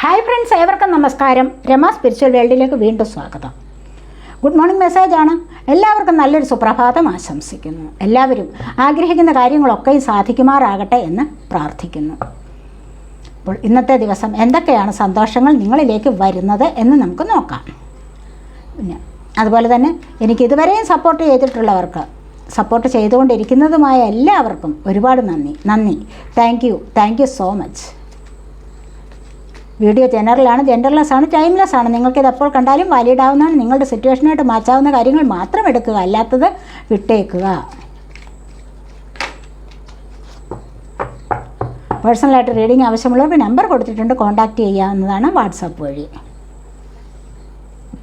Hi friends ഏവർക്കും നമസ്കാരം. Rama spiritual വേൾഡിലേക്ക് വീണ്ടും സ്വാഗതം. ഗുഡ് മോർണിംഗ് മെസ്സേജാണ് എല്ലാവർക്കും നല്ലൊരു സുപ്രഭാതം ആശംസിക്കുന്നു. എല്ലാവരും ആഗ്രഹിക്കുന്ന കാര്യങ്ങളൊക്കെയും സാധിക്കുമാറാകട്ടെ എന്ന് പ്രാർത്ഥിക്കുന്നു. അപ്പോൾ ഇന്നത്തെ ദിവസം എന്തൊക്കെയാണ് സന്തോഷങ്ങൾ നിങ്ങളിലേക്ക് വരുന്നത് എന്ന് നമുക്ക് നോക്കാം. പിന്നെ അതുപോലെ തന്നെ എനിക്ക് ഇതുവരെയും സപ്പോർട്ട് ചെയ്തിട്ടുള്ളവർക്ക് സപ്പോർട്ട് ചെയ്തുകൊണ്ടിരിക്കുന്നതുമായ എല്ലാവർക്കും ഒരുപാട് നന്ദി. നന്ദി. Thank you thank you so much video ജനറലാണ് genderless ആണ് ടൈംലെസ് ആണ് നിങ്ങൾക്കിത് എപ്പോൾ കണ്ടാലും വാലിഡ് ആവുന്നതാണ് നിങ്ങളുടെ സിറ്റുവേഷനായിട്ട് മാച്ചാവുന്ന കാര്യങ്ങൾ മാത്രം എടുക്കുക അല്ലാത്തത് വിട്ടേക്കുക. പേഴ്സണലായിട്ട് റീഡിങ് ആവശ്യമുള്ളവർക്ക് നമ്പർ കൊടുത്തിട്ടുണ്ട് കോൺടാക്റ്റ് ചെയ്യാവുന്നതാണ് വാട്സാപ്പ് വഴി.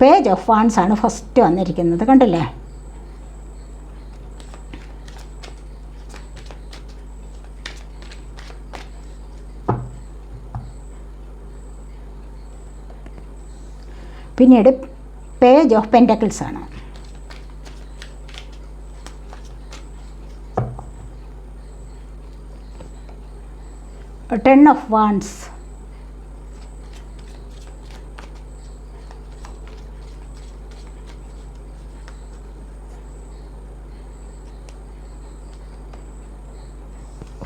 പേജ് ഓഫ് വാൺസ് ആണ് ഫസ്റ്റ് വന്നിരിക്കുന്നത് കണ്ടില്ലേ? പിന്നീട് പേജ് ഓഫ് പെന്റക്കിൾസ് ആണ്. Ten of wands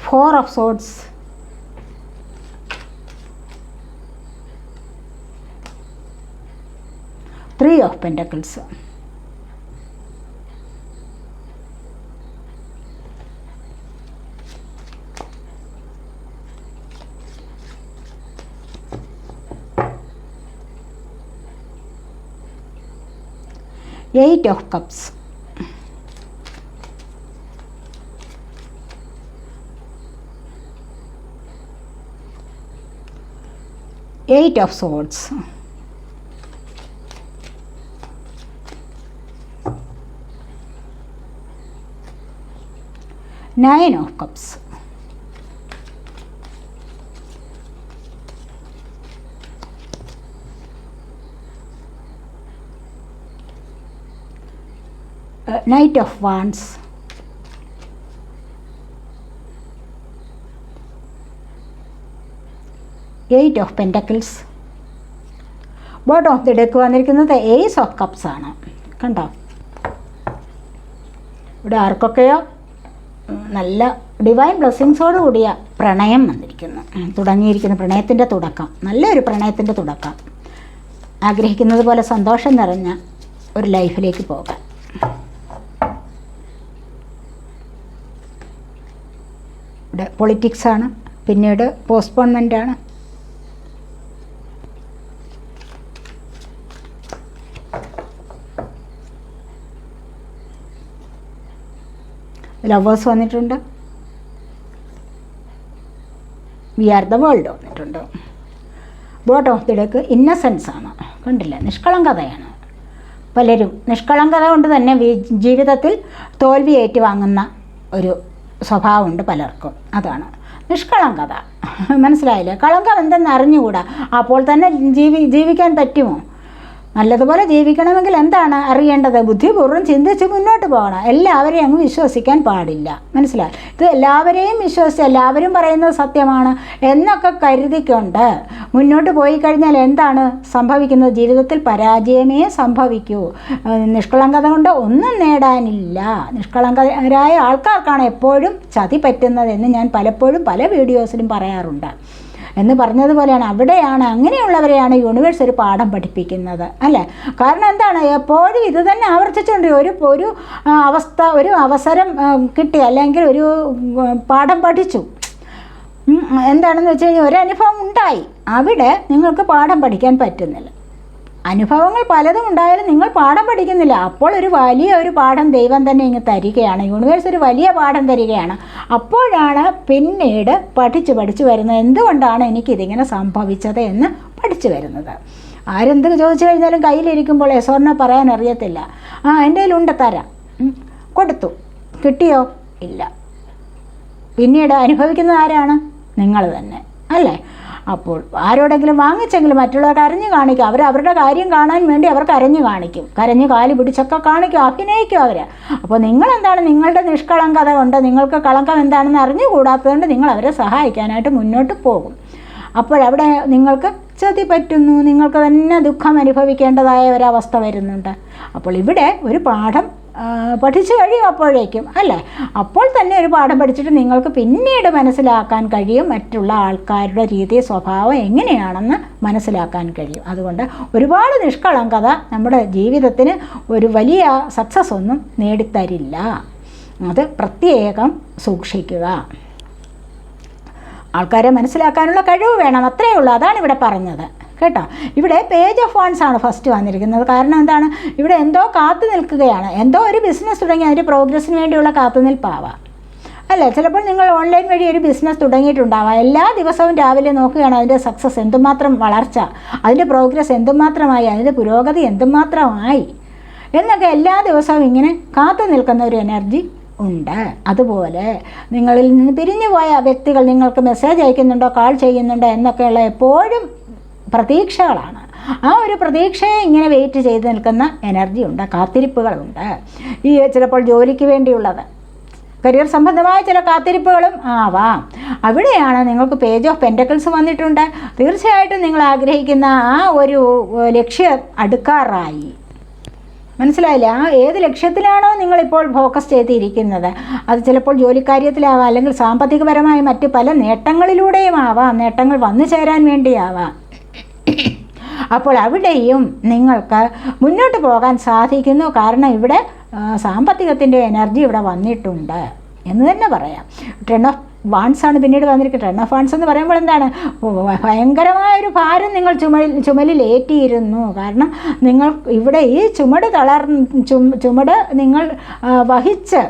four of swords three of pentacles eight of cups eight of swords nine of cups knight of wands eight of pentacles bottom of the deck വന്നിരിക്കുന്നത് ace of cups ആണ്. കണ്ടോ? ഇവിടെ ആർക്കൊക്കെയോ? നല്ല divine ബ്ലെസ്സിങ്സോടു കൂടിയ പ്രണയം വന്നിരിക്കുന്നു. തുടങ്ങിയിരിക്കുന്ന പ്രണയത്തിന്റെ തുടക്കം. നല്ലൊരു പ്രണയത്തിന്റെ തുടക്കം. ആഗ്രഹിക്കുന്നത് പോലെ സന്തോഷം നിറഞ്ഞ ഒരു ലൈഫിലേക്ക് പോകാം. പൊളിറ്റിക്സാണ് പിന്നീട് പോസ്റ്റ്പോൺമെന്റാണ് ലവേഴ്സ് വന്നിട്ടുണ്ട്. വി ആർ ദ വേൾഡ് വന്നിട്ടുണ്ട്. Bottom of the deck innocence ആണ്. കണ്ടില്ല? നിഷ്കളങ്കതയാണ് പലരും നിഷ്കളങ്കത കൊണ്ട് തന്നെ ജീവിതത്തിൽ തോൽവി ഏറ്റുവാങ്ങുന്ന ഒരു സ്വഭാവമുണ്ട് പലർക്കും. അതാണ് നിഷ്കളങ്കത മനസ്സിലായില്ലേ? കളങ്കം എന്തെന്ന് അറിഞ്ഞുകൂടാ? അപ്പോൾ തന്നെ ജീവി ജീവിക്കാൻ പറ്റുമോ? നല്ലതുപോലെ ജീവിക്കണമെങ്കിൽ എന്താണ് അറിയേണ്ടത്? ബുദ്ധിപൂർവം ചിന്തിച്ച് മുന്നോട്ട് പോകണം. എല്ലാവരെയും അങ്ങ് വിശ്വസിക്കാൻ പാടില്ല. മനസ്സിലായി? ഇത് എല്ലാവരെയും വിശ്വസിച്ച് എല്ലാവരും പറയുന്നത് സത്യമാണ് എന്നൊക്കെ കരുതിക്കൊണ്ട് മുന്നോട്ട് പോയി കഴിഞ്ഞാൽ എന്താണ് സംഭവിക്കുന്നത്? ജീവിതത്തിൽ പരാജയമേ സംഭവിക്കൂ. നിഷ്കളങ്കത കൊണ്ട് ഒന്നും നേടാനില്ല. നിഷ്കളങ്കരായ ആൾക്കാർക്കാണ് എപ്പോഴും ചതി പറ്റുന്നതെന്ന് ഞാൻ പലപ്പോഴും പല വീഡിയോസിലും പറയാറുണ്ട്. എന്ന് പറഞ്ഞതുപോലെയാണ്. അവിടെയാണ് അങ്ങനെയുള്ളവരെയാണ് യൂണിവേഴ്സ് ഒരു പാഠം പഠിപ്പിക്കുന്നത് അല്ലേ? കാരണം എന്താണ്? എപ്പോഴും ഇത് തന്നെ ആവർത്തിച്ചുകൊണ്ട് ഒരു ഒരു അവസ്ഥ ഒരു അവസരം കിട്ടി. അല്ലെങ്കിൽ ഒരു പാഠം പഠിച്ചു. എന്താണെന്ന് വെച്ച് കഴിഞ്ഞാൽ ഒരനുഭവം ഉണ്ടായി. അവിടെ നിങ്ങൾക്ക് പാഠം പഠിക്കാൻ പറ്റുന്നില്ല. അനുഭവങ്ങൾ പലതും ഉണ്ടായാലും നിങ്ങൾ പാഠം പഠിക്കുന്നില്ല. അപ്പോൾ ഒരു വലിയ ഒരു പാഠം ദൈവം തന്നെ ഇങ്ങ് തരികയാണ്. യൂണിവേഴ്സ് ഒരു വലിയ പാഠം തരികയാണ്. അപ്പോഴാണ് പിന്നീട് പഠിച്ച് പഠിച്ചു വരുന്നത്. എന്തുകൊണ്ടാണ് എനിക്കിതിങ്ങനെ സംഭവിച്ചത് എന്ന് പഠിച്ചു വരുന്നത്? ആരെന്ത് ചോദിച്ചു കഴിഞ്ഞാലും കയ്യിലിരിക്കുമ്പോൾ യസോറിനെ പറയാൻ അറിയത്തില്ല. ആ എന്റെ കയ്യിലുണ്ട് തരാം. കൊടുത്തു. കിട്ടിയോ? ഇല്ല. പിന്നീട് അനുഭവിക്കുന്നത് ആരാണ്? നിങ്ങൾ തന്നെ. അല്ലേ? അപ്പോൾ ആരോടെങ്കിലും വാങ്ങിച്ചെങ്കിലും മറ്റുള്ളവർ അരഞ്ഞു കാണിക്കും. അവർ അവരുടെ കാര്യം കാണാൻ വേണ്ടി അവർ കരഞ്ഞു കാണിക്കും. കരഞ്ഞു കാലി പിടിച്ചൊക്കെ കാണിക്കും അഭിനയിക്കും അവർ അപ്പോൾ നിങ്ങളെന്താണ്? നിങ്ങളുടെ നിഷ്കളങ്കത കൊണ്ട് നിങ്ങൾക്ക് കളങ്കം എന്താണെന്ന് അറിഞ്ഞുകൂടാത്തതുകൊണ്ട് നിങ്ങൾ അവരെ സഹായിക്കാനായിട്ട് മുന്നോട്ട് പോകും. അപ്പോഴവിടെ നിങ്ങൾക്ക് ചതി പറ്റുന്നു. നിങ്ങൾക്ക് തന്നെ ദുഃഖം അനുഭവിക്കേണ്ടതായ ഒരവസ്ഥ വരുന്നുണ്ട്. അപ്പോൾ ഇവിടെ ഒരു പാഠം പഠിച്ചു കഴിയും അപ്പോഴേക്കും അല്ലേ? അപ്പോൾ തന്നെ ഒരു പാഠം പഠിച്ചിട്ട് നിങ്ങൾക്ക് പിന്നീട് മനസ്സിലാക്കാൻ കഴിയും മറ്റുള്ള ആൾക്കാരുടെ രീതി സ്വഭാവം എങ്ങനെയാണെന്ന് മനസ്സിലാക്കാൻ കഴിയും. അതുകൊണ്ട് ഒരുപാട് നിഷ്കളങ്കത നമ്മുടെ ജീവിതത്തിന് ഒരു വലിയ സക്സസ് ഒന്നും നേടിത്തരില്ല. അത് പ്രത്യേകം സൂക്ഷിക്കുക. ആൾക്കാരെ മനസ്സിലാക്കാനുള്ള കഴിവ് വേണം. അത്രയേ ഉള്ളൂ. അതാണ് ഇവിടെ പറഞ്ഞത്. കേട്ടോ. ഇവിടെ പേജ് ഓഫ് വൺസ് ആണ് ഫസ്റ്റ് വന്നിരിക്കുന്നത്. കാരണം എന്താണ്? ഇവിടെ എന്തോ കാത്തു നിൽക്കുകയാണ്. എന്തോ ഒരു ബിസിനസ് തുടങ്ങി അതിന്റെ പ്രോഗ്രസ്സിന് വേണ്ടിയുള്ള കാത്തുനിൽപ്പാവാം അല്ലേ? ചിലപ്പോൾ നിങ്ങൾ ഓൺലൈൻ വഴി ഒരു ബിസിനസ് തുടങ്ങിയിട്ടുണ്ടാവാം. എല്ലാ ദിവസവും രാവിലെ നോക്കുകയാണ് അതിന്റെ സക്സസ് എന്തുമാത്രം വളർച്ച അതിന്റെ പ്രോഗ്രസ് എന്തുമാത്രമായി അതിന്റെ പുരോഗതി എന്തുമാത്രമായി. എന്നൊക്കെ എല്ലാ ദിവസവും ഇങ്ങനെ കാത്തു നിൽക്കുന്ന ഒരു എനർജി ഉണ്ട്. അതുപോലെ നിങ്ങളിൽ നിന്ന് പിരിഞ്ഞു പോയ വ്യക്തികൾ നിങ്ങൾക്ക് മെസ്സേജ് അയക്കുന്നുണ്ടോ കാൾ ചെയ്യുന്നുണ്ടോ എന്നൊക്കെയുള്ള എപ്പോഴും പ്രതീക്ഷകളാണ്. ആ ഒരു പ്രതീക്ഷയെ ഇങ്ങനെ വെയിറ്റ് ചെയ്ത് നിൽക്കുന്ന എനർജി ഉണ്ട് കാത്തിരിപ്പുകളുണ്ട്. ഈ ചിലപ്പോൾ ജോലിക്ക് വേണ്ടിയുള്ളത്. കരിയർ സംബന്ധമായ ചില കാത്തിരിപ്പുകളും ആവാം. അവിടെയാണ് നിങ്ങൾക്ക് പേജ് ഓഫ് പെന്റക്കിൾസ് വന്നിട്ടുണ്ട്. തീർച്ചയായിട്ടും നിങ്ങൾ ആഗ്രഹിക്കുന്ന ആ ഒരു ലക്ഷ്യം അടുക്കാറായി. മനസ്സിലായില്ല? ആ ഏത് ലക്ഷ്യത്തിലാണോ നിങ്ങളിപ്പോൾ ഫോക്കസ് ചെയ്തിരിക്കുന്നത്. അത് ചിലപ്പോൾ ജോലിക്കാര്യത്തിലാവാം അല്ലെങ്കിൽ സാമ്പത്തികപരമായ മറ്റ് പല നേട്ടങ്ങളിലൂടെയും ആവാം. നേട്ടങ്ങൾ വന്നു ചേരാൻ വേണ്ടിയാവാം. അപ്പോൾ അവിടെയും നിങ്ങൾക്ക് മുന്നോട്ട് പോകാൻ സാധിക്കുന്നു. കാരണം ഇവിടെ സാമ്പത്തികത്തിന്റെ എനർജി ഇവിടെ വന്നിട്ടുണ്ട് എന്ന് തന്നെ പറയാം. ടെൺ ഓഫ് വാൺസ് ആണ് പിന്നീട് വന്നിരിക്കുന്നത്. ടെൺ ഓഫ് വാൺസ് എന്ന് പറയുമ്പോൾ എന്താണ്? ഭയങ്കരമായൊരു ഭാരം നിങ്ങൾ ചുമലിൽ ഏറ്റിയിരുന്നു. കാരണം നിങ്ങൾ ഇവിടെ ഈ ചുമട് തളർ ചുമട് നിങ്ങൾ വഹിച്ച്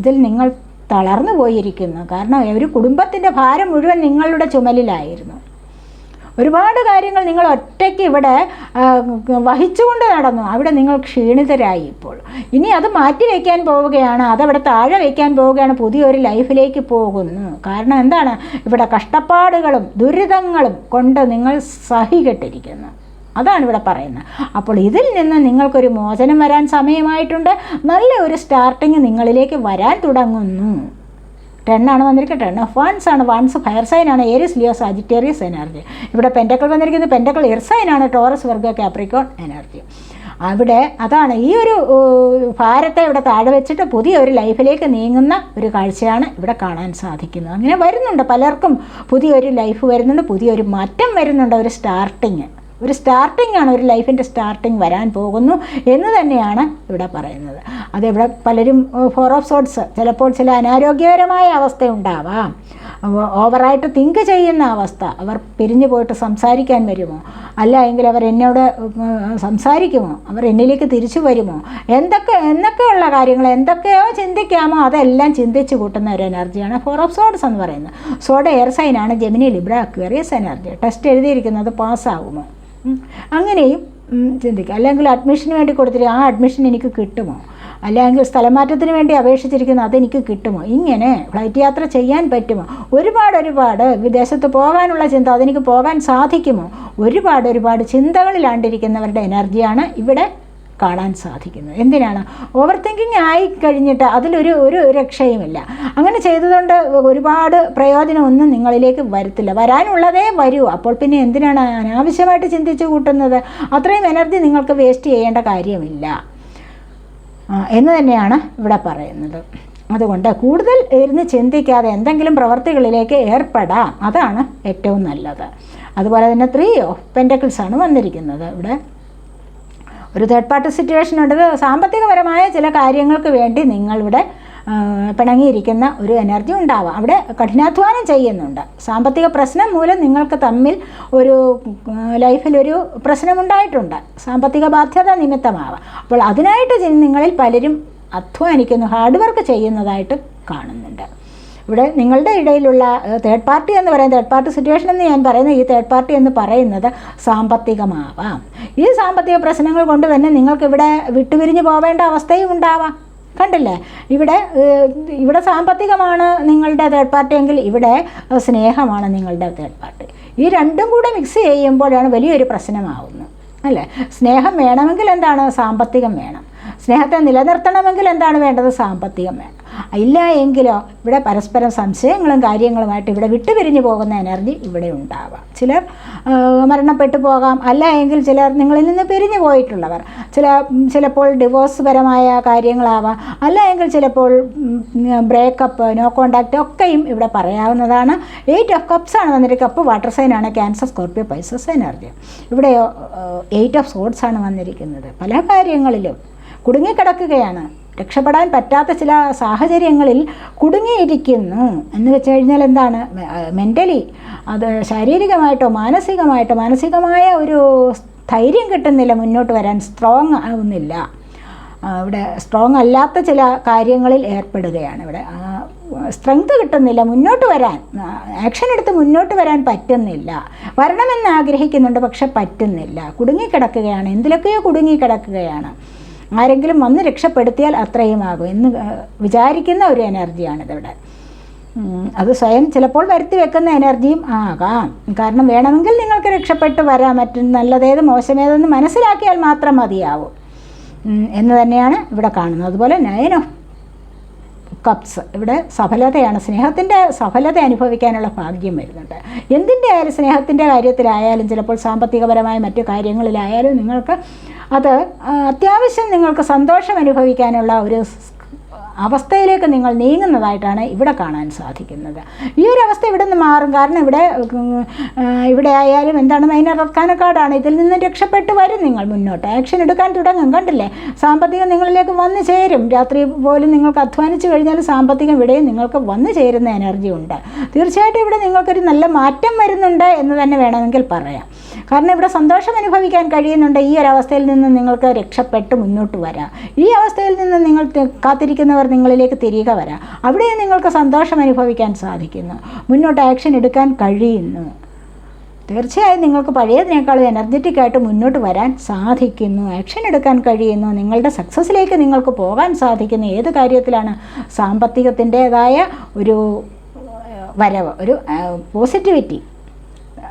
ഇതിൽ നിങ്ങൾ തളർന്നു പോയിരിക്കുന്നു. കാരണം ഒരു കുടുംബത്തിന്റെ ഭാരം മുഴുവൻ നിങ്ങളുടെ ചുമലിലായിരുന്നു. ഒരുപാട് കാര്യങ്ങൾ നിങ്ങൾ ഒറ്റയ്ക്ക് ഇവിടെ വഹിച്ചുകൊണ്ട് നടന്നു. അവിടെ നിങ്ങൾ ക്ഷീണിതരായി ഇപ്പോൾ. ഇനി അത് മാറ്റി വയ്ക്കാൻ പോവുകയാണ്. അതവിടെ താഴെ വയ്ക്കാൻ പോവുകയാണ്. പുതിയൊരു ലൈഫിലേക്ക് പോകുന്നു. കാരണം എന്താണ്? ഇവിടെ കഷ്ടപ്പാടുകളും ദുരിതങ്ങളും കൊണ്ട് നിങ്ങൾ സഹികെട്ടിരിക്കുന്നു അതാണ് ഇവിടെ പറയുന്നത്. അപ്പോൾ ഇതിൽ നിന്ന് നിങ്ങൾക്കൊരു മോചനം വരാൻ സമയമായിട്ടുണ്ട്. നല്ല ഒരു സ്റ്റാർട്ടിങ് നിങ്ങളിലേക്ക് വരാൻ തുടങ്ങുന്നു. ടെൻ ആണ് വന്നിരിക്കുന്നത്. ടെൻ ഓഫ് വൺസ് ആണ്. വൺസ് ഫയർ സൈൻ ആണ്. ഏരിയസ് ലിയോസ് സാജിറ്റേറിയസ് എനർജി ഇവിടെ പെന്റക്കൾ വന്നിരിക്കുന്നത് പെന്റക്കൾ എർസൈൻ ആണ്. ടോറസ് വർഗ കാപ്രിക്കോൺ എനർജി അവിടെ അതാണ് ഈ ഒരു ഭാരത്തെ ഇവിടെ താഴെ വെച്ചിട്ട് പുതിയ ഒരു ലൈഫിലേക്ക് നീങ്ങുന്ന ഒരു കാഴ്ചയാണ് ഇവിടെ കാണാൻ സാധിക്കുന്നത്. അങ്ങനെ വരുന്നുണ്ട് പലർക്കും പുതിയൊരു ലൈഫ് വരുന്നുണ്ട് പുതിയൊരു മാറ്റം വരുന്നുണ്ട് ഒരു സ്റ്റാർട്ടിങ് ഒരു സ്റ്റാർട്ടിംഗ് ആണ് ഒരു ലൈഫിന്റെ സ്റ്റാർട്ടിംഗ് വരാൻ പോകുന്നു എന്ന് തന്നെയാണ് ഇവിടെ പറയുന്നത്. അതെവിടെ പലരും ഫോർ ഓഫ് സോട്ട്സ് ചിലപ്പോൾ ചില അനാരോഗ്യകരമായ അവസ്ഥ ഉണ്ടാവാം. ഓവറായിട്ട് തിങ്ക് ചെയ്യുന്ന അവസ്ഥ അവർ പിരിഞ്ഞു പോയിട്ട് സംസാരിക്കാൻ വരുമോ? അല്ല എങ്കിൽ അവർ എന്നോട് സംസാരിക്കുമോ? അവർ എന്നിലേക്ക് തിരിച്ചു വരുമോ? എന്തൊക്കെ എന്നൊക്കെയുള്ള കാര്യങ്ങൾ എന്തൊക്കെയോ ചിന്തിക്കാമോ? അതെല്ലാം ചിന്തിച്ചു കൂട്ടുന്ന ഒരു എനർജിയാണ് ഫോർ ഓഫ് സോഡ്സ് എന്ന് പറയുന്നത്. Sword air സൈനാണ് Gemini Libra Aquarius energy test എഴുതിയിരിക്കുന്നത് പാസ്സാകുമോ. അങ്ങനെയും ചിന്തിക്കുക. അല്ലെങ്കിൽ അഡ്മിഷന് വേണ്ടി കൊടുത്തിട്ട് ആ അഡ്മിഷൻ എനിക്ക് കിട്ടുമോ? അല്ലെങ്കിൽ സ്ഥലമാറ്റത്തിന് വേണ്ടി അപേക്ഷിച്ചിരിക്കുന്ന അതെനിക്ക് കിട്ടുമോ? ഇങ്ങനെ ഫ്ലൈറ്റ് യാത്ര ചെയ്യാൻ പറ്റുമോ? ഒരുപാട് ഒരുപാട് വിദേശത്ത് പോകാനുള്ള ചിന്ത അതെനിക്ക് പോകാൻ സാധിക്കുമോ? ഒരുപാട് ഒരുപാട് ചിന്തകളിലാണ്ടിരിക്കുന്നവരുടെ എനർജിയാണ് ഇവിടെ കാണാൻ സാധിക്കുന്നത് എന്തിനാണ്? ഓവർ തിങ്കിങ് ആയി കഴിഞ്ഞിട്ട് അതിലൊരു ഒരു രക്ഷയുമില്ല. അങ്ങനെ ചെയ്തതുകൊണ്ട് ഒരുപാട് പ്രയോജനമൊന്നും നിങ്ങളിലേക്ക് വരത്തില്ല. വരാനുള്ളതേ വരൂ. അപ്പോൾ പിന്നെ എന്തിനാണ് അനാവശ്യമായിട്ട് ചിന്തിച്ചു കൂട്ടുന്നത്? അത്രയും എനർജി നിങ്ങൾക്ക് വേസ്റ്റ് ചെയ്യേണ്ട കാര്യമില്ല. എന്ന് തന്നെയാണ് ഇവിടെ പറയുന്നത്. അതുകൊണ്ട് കൂടുതൽ ഇരുന്ന് ചിന്തിക്കാതെ എന്തെങ്കിലും പ്രവർത്തികളിലേക്ക് ഏർപ്പെടാം. അതാണ് ഏറ്റവും നല്ലത്. അതുപോലെ തന്നെ ത്രീ ഓഫ് പെന്റക്കിൾസാണ് വന്നിരിക്കുന്നത് ഇവിടെ. ഒരു തേർഡ് പാർട്ടി സിറ്റുവേഷൻ ഉണ്ട്. സാമ്പത്തികപരമായ ചില കാര്യങ്ങൾക്ക് വേണ്ടി നിങ്ങളിവിടെ പിണങ്ങിയിരിക്കുന്ന ഒരു എനർജി ഉണ്ടാവാം. അവിടെ കഠിനാധ്വാനം ചെയ്യുന്നുണ്ട്. സാമ്പത്തിക പ്രശ്നം മൂലം നിങ്ങൾക്ക് തമ്മിൽ ഒരു ലൈഫിലൊരു പ്രശ്നമുണ്ടായിട്ടുണ്ട് സാമ്പത്തിക ബാധ്യത നിമിത്തമാവാം. അപ്പോൾ അതിനായിട്ട് നിങ്ങളിൽ പലരും അധ്വാനിക്കുന്നു ഹാർഡ് വർക്ക് ചെയ്യുന്നതായിട്ട് കാണുന്നുണ്ട്. ഇവിടെ നിങ്ങളുടെ ഇടയിലുള്ള തേർഡ് പാർട്ടി എന്ന് പറയുന്ന തേർഡ് പാർട്ടി സിറ്റുവേഷൻ എന്ന് ഞാൻ പറയുന്നത് ഈ തേർഡ് പാർട്ടി എന്ന് പറയുന്നത് സാമ്പത്തികമാവാം. ഈ സാമ്പത്തിക പ്രശ്നങ്ങൾ കൊണ്ട് തന്നെ നിങ്ങൾക്ക് ഇവിടെ വിട്ടുപിരിഞ്ഞു പോവേണ്ട അവസ്ഥയും ഉണ്ടാവാം. കണ്ടില്ലേ? ഇവിടെ ഇവിടെ സാമ്പത്തികമാണ് നിങ്ങളുടെ തേർഡ് പാർട്ടി എങ്കിൽ ഇവിടെ സ്നേഹമാണ് നിങ്ങളുടെ തേർഡ് പാർട്ടി ഈ രണ്ടും കൂടെ മിക്സ് ചെയ്യുമ്പോഴാണ് വലിയൊരു പ്രശ്നമാവുന്നത്. അല്ലേ? സ്നേഹം വേണമെങ്കിൽ എന്താണ്? സാമ്പത്തികം വേണം. സ്നേഹത്തെ നിലനിർത്തണമെങ്കിൽ എന്താണ് വേണ്ടത്? സാമ്പത്തികം വേണം. ഇല്ല എങ്കിലോ ഇവിടെ പരസ്പരം സംശയങ്ങളും കാര്യങ്ങളുമായിട്ട് ഇവിടെ വിട്ടുപിരിഞ്ഞു പോകുന്ന എനർജി ഇവിടെ ഉണ്ടാവാം. ചിലർ മരണപ്പെട്ടു പോകാം. അല്ല എങ്കിൽ ചിലർ നിങ്ങളിൽ നിന്ന് പിരിഞ്ഞു പോയിട്ടുള്ളവർ. ചില ചിലപ്പോൾ ഡിവോഴ്സ് പരമായ കാര്യങ്ങളാവാം. അല്ല എങ്കിൽ ചിലപ്പോൾ ബ്രേക്കപ്പ് നോ കോണ്ടാക്റ്റ് ഒക്കെയും ഇവിടെ പറയാവുന്നതാണ്. എയ്റ്റ് ഓഫ് കപ്സ് ആണ് വന്നിട്ട് കപ്പ് വാട്ടർ സൈൻ ആണ് ക്യാൻസർ സ്കോർപ്പിയോ പൈസസ് എനർജി ഇവിടെയോ എയ്റ്റ് ഓഫ് സോഡ്സ് ആണ് വന്നിരിക്കുന്നത്. പല കാര്യങ്ങളിലും കുടുങ്ങിക്കിടക്കുകയാണ്. രക്ഷപ്പെടാൻ പറ്റാത്ത ചില സാഹചര്യങ്ങളിൽ കുടുങ്ങിയിരിക്കുന്നു. എന്ന് വെച്ച് കഴിഞ്ഞാൽ എന്താണ്? മെന്റലി അത് ശാരീരികമായിട്ടോ മാനസികമായിട്ടോ മാനസികമായ ഒരു ധൈര്യം കിട്ടുന്നില്ല മുന്നോട്ട് വരാൻ. സ്ട്രോങ് ആവുന്നില്ല. ഇവിടെ സ്ട്രോങ് അല്ലാത്ത ചില കാര്യങ്ങളിൽ ഏർപ്പെടുകയാണ് ഇവിടെ. സ്ട്രെങ്ത് കിട്ടുന്നില്ല മുന്നോട്ട് വരാൻ. ആക്ഷൻ എടുത്ത് മുന്നോട്ട് വരാൻ പറ്റുന്നില്ല. വരണമെന്ന് ആഗ്രഹിക്കുന്നുണ്ട് പക്ഷെ പറ്റുന്നില്ല. കുടുങ്ങിക്കിടക്കുകയാണ്. എന്തിലൊക്കെയോ കുടുങ്ങിക്കിടക്കുകയാണ്. ആരെങ്കിലും വന്ന് രക്ഷപ്പെടുത്തിയാൽ അത്രയുമാകും എന്ന് വിചാരിക്കുന്ന ഒരു എനർജിയാണിതിവിടെ ഉം, അത് സ്വയം ചിലപ്പോൾ വരുത്തി വെക്കുന്ന എനർജിയും ആകാം. കാരണം വേണമെങ്കിൽ നിങ്ങൾക്ക് രക്ഷപ്പെട്ട് വരാൻ പറ്റും നല്ലതേത് മോശമേതെന്ന് മനസ്സിലാക്കിയാൽ മാത്രം മതിയാവും. എന്ന് തന്നെയാണ് ഇവിടെ കാണുന്നത്. അതുപോലെ നയൻ ഓഫ് കപ്സ് ഇവിടെ സഫലതയാണ്. സ്നേഹത്തിന്റെ സഫലത അനുഭവിക്കാനുള്ള ഭാഗ്യം വരുന്നുണ്ട്. എന്തിന്റെ ആയാലും സ്നേഹത്തിന്റെ കാര്യത്തിലായാലും ചിലപ്പോൾ സാമ്പത്തികപരമായ മറ്റു കാര്യങ്ങളിലായാലും നിങ്ങൾക്ക് അത് അത്യാവശ്യം നിങ്ങൾക്ക് സന്തോഷം അനുഭവിക്കാനുള്ള ഒരു അവസ്ഥയിലേക്ക് നിങ്ങൾ നീങ്ങുന്നതായിട്ടാണ് ഇവിടെ കാണാൻ സാധിക്കുന്നത്. ഈ ഒരു അവസ്ഥ ഇവിടെ നിന്ന് മാറും. കാരണം ഇവിടെ ഇവിടെ ആയാലും എന്താണ് മൈനർ റക്കാനക്കാടാണ് ഇതിൽ നിന്ന് രക്ഷപ്പെട്ട് വരും നിങ്ങൾ മുന്നോട്ട്. ആക്ഷൻ എടുക്കാൻ തുടങ്ങും. കണ്ടില്ലേ? സാമ്പത്തികം നിങ്ങളിലേക്ക് വന്നു ചേരും. രാത്രി പോലും നിങ്ങൾക്ക് അധ്വാനിച്ചു കഴിഞ്ഞാൽ സാമ്പത്തികം ഇവിടെയും നിങ്ങൾക്ക് വന്നു ചേരുന്ന എനർജി ഉണ്ട്. തീർച്ചയായിട്ടും ഇവിടെ നിങ്ങൾക്കൊരു നല്ല മാറ്റം വരുന്നുണ്ട് എന്ന് തന്നെ വേണമെങ്കിൽ പറയാം. കാരണം ഇവിടെ സന്തോഷം അനുഭവിക്കാൻ കഴിയുന്നുണ്ട് ഈ ഒരു അവസ്ഥയിൽ നിന്ന് നിങ്ങൾക്ക് രക്ഷപ്പെട്ട് മുന്നോട്ട് വരാം. ഈ അവസ്ഥയിൽ നിന്ന് നിങ്ങൾ കാത്തിരിക്കുന്നവർ നിങ്ങളിലേക്ക് തിരികെ വരാം. അവിടെ നിങ്ങൾക്ക് സന്തോഷം അനുഭവിക്കാൻ സാധിക്കുന്നു. മുന്നോട്ട് ആക്ഷൻ എടുക്കാൻ കഴിയുന്നു. തീർച്ചയായും നിങ്ങൾക്ക് പഴയതിനേക്കാളും എനർജറ്റിക് ആയിട്ട് മുന്നോട്ട് വരാൻ സാധിക്കുന്നു. ആക്ഷൻ എടുക്കാൻ കഴിയുന്നു. നിങ്ങളുടെ സക്സസ്സിലേക്ക് നിങ്ങൾക്ക് പോകാൻ സാധിക്കുന്നു. ഏത് കാര്യത്തിലാണ് സാമ്പത്തികത്തിന്റേതായ ഒരു വരവ് ഒരു പോസിറ്റിവിറ്റി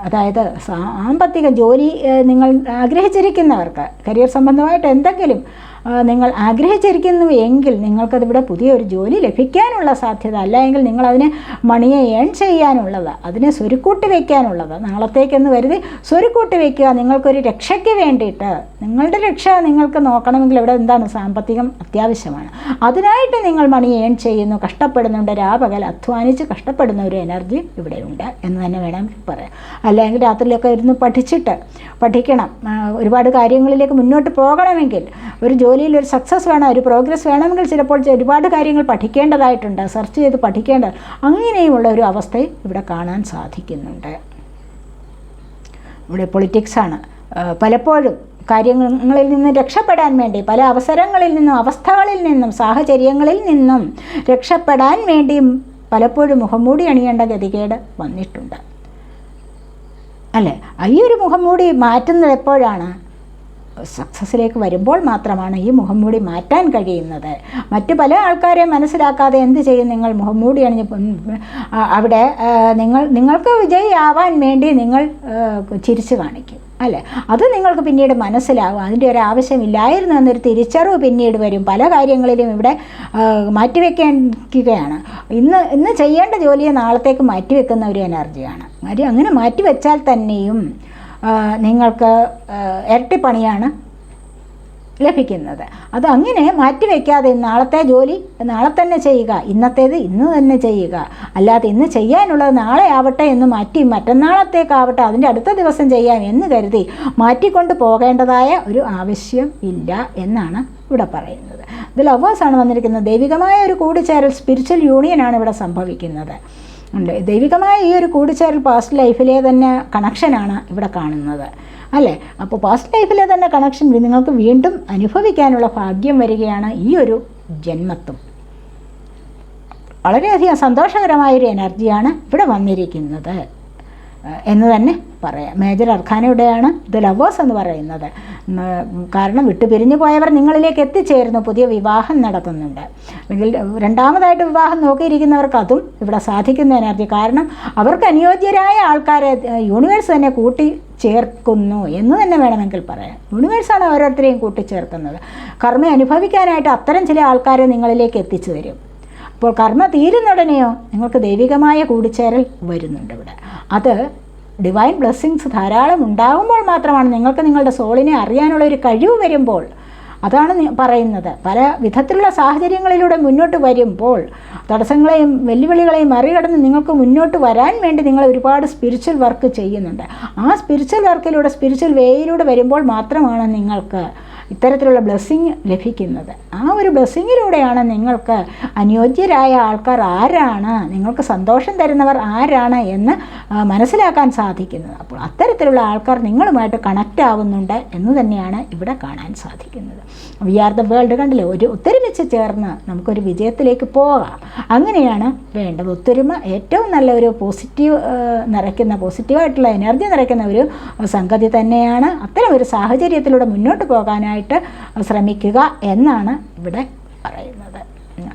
അതായത് സാമ്പത്തിക ജോലി നിങ്ങൾ ആഗ്രഹിച്ചിരിക്കുന്നവർക്ക് കരിയർ സംബന്ധമായിട്ട് എന്തെങ്കിലും നിങ്ങൾ ആഗ്രഹിച്ചിരിക്കുന്നു എങ്കിൽ നിങ്ങൾക്കതിവിടെ പുതിയൊരു ജോലി ലഭിക്കാനുള്ള സാധ്യത അല്ലെങ്കിൽ നിങ്ങളതിനെ മണിയെ ഏൺ ചെയ്യാനുള്ളത് അതിനെ സ്വരുക്കൂട്ടി വയ്ക്കാനുള്ളത് നാളത്തേക്കെന്ന് കരുതി സ്വരുക്കൂട്ടി വയ്ക്കുക നിങ്ങൾക്കൊരു രക്ഷയ്ക്ക് വേണ്ടിയിട്ട്. നിങ്ങളുടെ രക്ഷ നിങ്ങൾക്ക് നോക്കണമെങ്കിൽ ഇവിടെ എന്താണ്? സാമ്പത്തികം അത്യാവശ്യമാണ്. അതിനായിട്ട് നിങ്ങൾ മണി ഏൺ ചെയ്യുന്നു കഷ്ടപ്പെടുന്നുണ്ട്. രാപകൽ അധ്വാനിച്ച് കഷ്ടപ്പെടുന്ന ഒരു എനർജി ഇവിടെയുണ്ട് എന്ന് തന്നെ വേണം പറയാം അല്ലെങ്കിൽ രാത്രിയിലൊക്കെ ഇരുന്ന് പഠിച്ചിട്ട് പഠിക്കണം. ഒരുപാട് കാര്യങ്ങളിലേക്ക് മുന്നോട്ട് പോകണമെങ്കിൽ ഒരു ജോലിയിൽ ഒരു സക്സസ് വേണം ഒരു പ്രോഗ്രസ് വേണമെങ്കിൽ ചിലപ്പോൾ ഒരുപാട് കാര്യങ്ങൾ പഠിക്കേണ്ടതായിട്ടുണ്ട് സെർച്ച് ചെയ്ത് പഠിക്കേണ്ട അങ്ങനെയുമുള്ള ഒരു അവസ്ഥ ഇവിടെ കാണാൻ സാധിക്കുന്നുണ്ട്. ഇവിടെ പൊളിറ്റിക്സാണ് പലപ്പോഴും കാര്യങ്ങളിൽ നിന്ന് രക്ഷപ്പെടാൻ വേണ്ടി പല അവസരങ്ങളിൽ നിന്നും അവസ്ഥകളിൽ നിന്നും സാഹചര്യങ്ങളിൽ നിന്നും രക്ഷപ്പെടാൻ വേണ്ടിയും പലപ്പോഴും മുഖംമൂടി അണിയേണ്ട ഗതികേട് വന്നിട്ടുണ്ട്. അല്ലേ? ഈ ഒരു മുഖംമൂടി മാറ്റുന്നത് എപ്പോഴാണ്? സക്സസ്സിലേക്ക് വരുമ്പോൾ മാത്രമാണ് ഈ മുഖംമൂടി മാറ്റാൻ കഴിയുന്നത്. മറ്റു പല ആൾക്കാരെ മനസ്സിലാക്കാതെ എന്ത് ചെയ്യും നിങ്ങൾ? മുഖംമൂടി അണിഞ്ഞ് അവിടെ നിങ്ങൾ നിങ്ങൾക്ക് വിജയിയാവാൻ വേണ്ടി നിങ്ങൾ ചിരിച്ചു കാണിക്കും അല്ലേ? അത് നിങ്ങൾക്ക് പിന്നീട് മനസ്സിലാവും. അതിന്റെ ഒരു ആവശ്യമില്ലായിരുന്നു എന്നൊരു തിരിച്ചറിവ് പിന്നീട് വരും. പല കാര്യങ്ങളിലും ഇവിടെ മാറ്റിവെക്കുകയാണ് ഇന്ന് ഇന്ന് ചെയ്യേണ്ട ജോലിയെ നാളത്തേക്ക് മാറ്റിവെക്കുന്ന ഒരു എനർജിയാണ്. കാര്യം അങ്ങനെ മാറ്റിവെച്ചാൽ തന്നെയും നിങ്ങൾക്ക് ഇരട്ടിപ്പണിയാണ് ലഭിക്കുന്നത്. അത് അങ്ങനെ മാറ്റിവെക്കാതെ നാളത്തെ ജോലി നാളെ തന്നെ ചെയ്യുക. ഇന്നത്തേത് ഇന്ന് തന്നെ ചെയ്യുക. അല്ലാതെ ഇന്ന് ചെയ്യാനുള്ളത് നാളെ ആവട്ടെ എന്ന് മാറ്റി മറ്റന്നാളത്തേക്കാവട്ടെ അതിന്റെ അടുത്ത ദിവസം ചെയ്യാം എന്ന് കരുതി മാറ്റിക്കൊണ്ട് പോകേണ്ടതായ ഒരു ആവശ്യം ഇല്ല എന്നാണ് ഇവിടെ പറയുന്നത്. ഇത് ലവേഴ്സാണ് വന്നിരിക്കുന്നത്. ദൈവികമായ ഒരു കൂടിച്ചേരൽ സ്പിരിച്വൽ യൂണിയനാണ് ഇവിടെ സംഭവിക്കുന്നത്. ഉണ്ട്. ദൈവികമായ ഈ ഒരു കൂടിച്ചേരൽ പാസ്റ്റ് ലൈഫിലെ തന്നെ കണക്ഷനാണ് ഇവിടെ കാണുന്നത്. അല്ലേ? അപ്പോൾ പാസ്റ്റ് ലൈഫിലെ തന്നെ കണക്ഷൻ നിങ്ങൾക്ക് വീണ്ടും അനുഭവിക്കാനുള്ള ഭാഗ്യം വരികയാണ് ഈ ഒരു ജന്മത്തും വളരെയധികം സന്തോഷകരമായൊരു എനർജിയാണ് ഇവിടെ വന്നിരിക്കുന്നത്. എന്ന് തന്നെ പറയാം. മേജർ അർഖാനയുടെയാണ് ദ ലവേഴ്സ് എന്ന് പറയുന്നത്. കാരണം വിട്ടുപിരിഞ്ഞു പോയവർ നിങ്ങളിലേക്ക് എത്തിച്ചേരുന്നു. പുതിയ വിവാഹം നടക്കുന്നുണ്ട് അല്ലെങ്കിൽ രണ്ടാമതായിട്ട് വിവാഹം നോക്കിയിരിക്കുന്നവർക്ക് അതും ഇവിടെ സാധിക്കുന്ന എനർജി. കാരണം അവർക്ക് അനുയോജ്യരായ ആൾക്കാരെ യൂണിവേഴ്സ് തന്നെ കൂട്ടി ചേർക്കുന്നു എന്ന് തന്നെ വേണമെങ്കിൽ പറയാം. യൂണിവേഴ്സാണ് ഓരോരുത്തരെയും കൂട്ടിച്ചേർക്കുന്നത്. കർമ്മ അനുഭവിക്കാനായിട്ട് അത്തരം ചില ആൾക്കാരെ നിങ്ങളിലേക്ക് എത്തിച്ചു തരും. അപ്പോൾ കർമ്മ തീരുന്നുടനെയോ? നിങ്ങൾക്ക് ദൈവികമായ കൂടിച്ചേരൽ വരുന്നുണ്ട് ഇവിടെ. അത് ഡിവൈൻ ബ്ലെസ്സിങ്സ് ധാരാളം ഉണ്ടാകുമ്പോൾ മാത്രമാണ് നിങ്ങൾക്ക് നിങ്ങളുടെ സോളിനെ അറിയാനുള്ള ഒരു കഴിവ് വരുമ്പോൾ. അതാണ് പറയുന്നത്. പല വിധത്തിലുള്ള സാഹചര്യങ്ങളിലൂടെ മുന്നോട്ട് വരുമ്പോൾ തടസ്സങ്ങളെയും വെല്ലുവിളികളെയും മറികടന്ന് നിങ്ങൾക്ക് മുന്നോട്ട് വരാൻ വേണ്ടി നിങ്ങൾ ഒരുപാട് സ്പിരിച്വൽ വർക്ക് ചെയ്യുന്നുണ്ട്. ആ സ്പിരിച്വൽ വർക്കിലൂടെ സ്പിരിച്വൽ വേയിലൂടെ വരുമ്പോൾ മാത്രമാണ് നിങ്ങൾക്ക് ഇത്തരത്തിലുള്ള ബ്ലെസ്സിങ് ലഭിക്കുന്നത്. ആ ഒരു ബ്ലെസ്സിങ്ങിലൂടെയാണ് നിങ്ങൾക്ക് അനുയോജ്യരായ ആൾക്കാർ ആരാണ് നിങ്ങൾക്ക് സന്തോഷം തരുന്നവർ ആരാണ് എന്ന് മനസ്സിലാക്കാൻ സാധിക്കുന്നത്. അപ്പോൾ അത്തരത്തിലുള്ള ആൾക്കാർ നിങ്ങളുമായിട്ട് കണക്റ്റ് ആവുന്നുണ്ട് എന്ന് തന്നെയാണ് ഇവിടെ കാണാൻ സാധിക്കുന്നത്. വി ആർ ദ വേൾഡ് കണ്ടില്ലേ? ഒരു ഒത്തൊരുമിച്ച് ചേർന്ന് നമുക്കൊരു വിജയത്തിലേക്ക് പോകാം. അങ്ങനെയാണ് വേണ്ടത്. ഒത്തൊരുമ ഏറ്റവും നല്ല ഒരു പോസിറ്റീവ് നിറയ്ക്കുന്ന പോസിറ്റീവായിട്ടുള്ള എനർജി നിറയ്ക്കുന്ന ഒരു സംഗതി തന്നെയാണ്. അത്തരം ഒരു സാഹചര്യത്തിലൂടെ മുന്നോട്ട് പോകാനായിട്ട് ശ്രമിക്കുക എന്നാണ് ഇവിടെ പറയുന്നത്.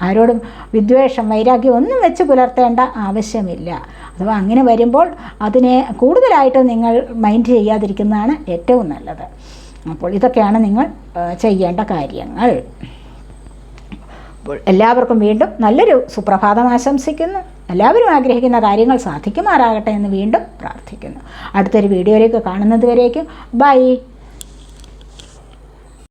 ആരോടും വിദ്വേഷം വൈരാഗ്യം ഒന്നും വെച്ച് പുലർത്തേണ്ട ആവശ്യമില്ല. അഥവാ അങ്ങനെ വരുമ്പോൾ അതിനെ കൂടുതലായിട്ട് നിങ്ങൾ മൈൻഡ് ചെയ്യാതിരിക്കുന്നതാണ് ഏറ്റവും നല്ലത്. അപ്പോൾ ഇതൊക്കെയാണ് നിങ്ങൾ ചെയ്യേണ്ട കാര്യങ്ങൾ. അപ്പോൾ എല്ലാവർക്കും വീണ്ടും നല്ലൊരു സുപ്രഭാതം ആശംസിക്കുന്നു. എല്ലാവരും ആഗ്രഹിക്കുന്ന കാര്യങ്ങൾ സാധിക്കുമാറാകട്ടെ എന്ന് വീണ്ടും പ്രാർത്ഥിക്കുന്നു. അടുത്തൊരു വീഡിയോയിലേക്ക് കാണുന്നത് വരേക്കും ബൈ.